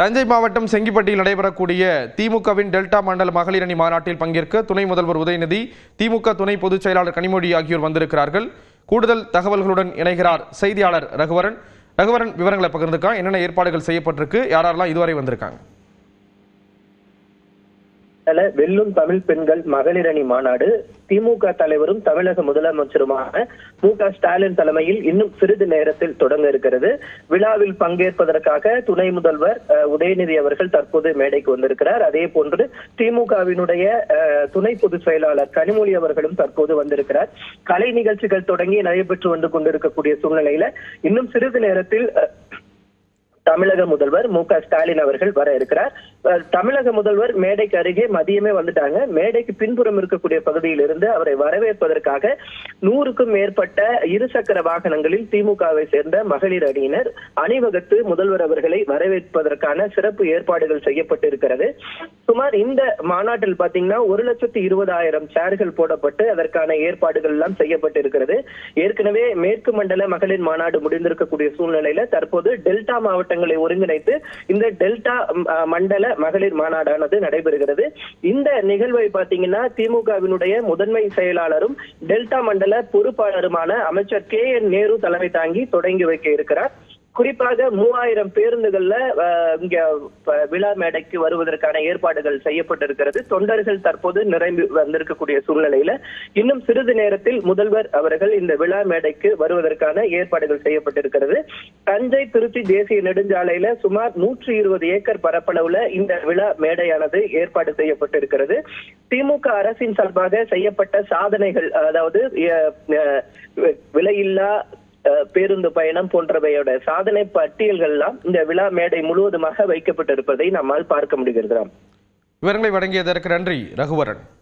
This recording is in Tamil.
தஞ்சை மாவட்டம் செங்கிப்பட்டியில் நடைபெறக்கூடிய திமுகவின் டெல்டா மண்டல மகளிர் அணி மாநாட்டில் பங்கேற்க துணை முதல்வர் உதயநிதி திமுக துணை பொதுச் செயலாளர் கனிமொழி ஆகியோர் வந்திருக்கிறார்கள். கூடுதல் தகவல்களுடன் இணைகிறார் செய்தியாளர் ரகுவரன். ரகுவரன் விவரங்களை பகிர்ந்துக்கான் என்னென்ன ஏற்பாடுகள் செய்யப்பட்டிருக்கு? யாரெல்லாம் இதுவரை வந்திருக்காங்க? வெல்லும் தமிழ் பெண்கள் மகளிரணி மாநாடு. திமுக தலைவரும் தமிழக முதலமைச்சருமான மு க ஸ்டாலின் தலைமையில் இன்னும் சிறிது நேரத்தில் தொடங்க இருக்கிறது. விழாவில் பங்கேற்பதற்காக துணை முதல்வர் உதயநிதி அவர்கள் தற்போது மேடைக்கு வந்திருக்கிறார். அதே போன்று திமுகவினுடைய துணை பொதுச் செயலாளர் கனிமொழி அவர்களும் தற்போது வந்திருக்கிறார். கலை நிகழ்ச்சிகள் தொடங்கி நடைபெற்று வந்து கொண்டிருக்கக்கூடிய சூழ்நிலையில இன்னும் சிறிது நேரத்தில் தமிழக முதல்வர் மு க ஸ்டாலின் அவர்கள் வர இருக்கிறார். தமிழக முதல்வர் மேடைக்கு அருகே மதியமே வந்துட்டாங்க. மேடைக்கு பின்புறம் இருக்கக்கூடிய பகுதியில் இருந்து அவரை வரவேற்பதற்காக நூறுக்கும் மேற்பட்ட இருசக்கர வாகனங்களில் திமுகவை சேர்ந்த மகளிர் அணியினர் அணிவகுத்து முதல்வர் அவர்களை வரவேற்பதற்கான சிறப்பு ஏற்பாடுகள் செய்யப்பட்டிருக்கிறது. சுமார் இந்த மாநாட்டில் பாத்தீங்கன்னா ஒரு லட்சத்தி இருபதாயிரம் சேர்கள் போடப்பட்டு அதற்கான ஏற்பாடுகள் எல்லாம் செய்யப்பட்டிருக்கிறது. ஏற்கனவே மேற்கு மண்டல மகளிர் மாநாடு முடிந்திருக்கக்கூடிய சூழ்நிலையில தற்போது டெல்டா மாவட்டங்களை ஒருங்கிணைத்து இந்த டெல்டா மண்டல மகளிர் மாநாடானது நடைபெறுகிறது. இந்த நிகழ்வை பாத்தீங்கன்னா திமுகவினுடைய முதன்மை செயலாளரும் டெல்டா மண்டல பொறுப்பாளருமான அமைச்சர் கே என் நேரு தலைமை தாங்கி தொடங்கி வைக்க இருக்கிறார். குறிப்பாக மூவாயிரம் பேருந்துகள்ல அஹ், இங்க விழா மேடைக்கு வருவதற்கான ஏற்பாடுகள் செய்யப்பட்டிருக்கிறது. தொண்டர்கள் தற்போது நிறைந்து வந்திருக்கக்கூடிய சூழ்நிலையில இன்னும் சிறிது நேரத்தில் முதல்வர் அவர்கள் இந்த விழா மேடைக்கு வருவதற்கான ஏற்பாடுகள் செய்யப்பட்டிருக்கிறது. தஞ்சை திருச்சி தேசிய நெடுஞ்சாலையில சுமார் நூற்றி இருபது ஏக்கர் பரப்பளவுல இந்த விழா மேடையானது ஏற்பாடு செய்யப்பட்டிருக்கிறது. திமுக அரசின் சார்பாக செய்யப்பட்ட சாதனைகள் அதாவது அஹ், அஹ், விலையில்லா பேருந்து பயணம் போன்றவையோட சாதனை பட்டியல்கள்லாம் இந்த விழா மேடை முழுவதுமாக வைக்கப்பட்டிருப்பதை நம்மால் பார்க்க முடிகிறது விவரங்களை வழங்கியதற்கு நன்றி ரகுவரன்.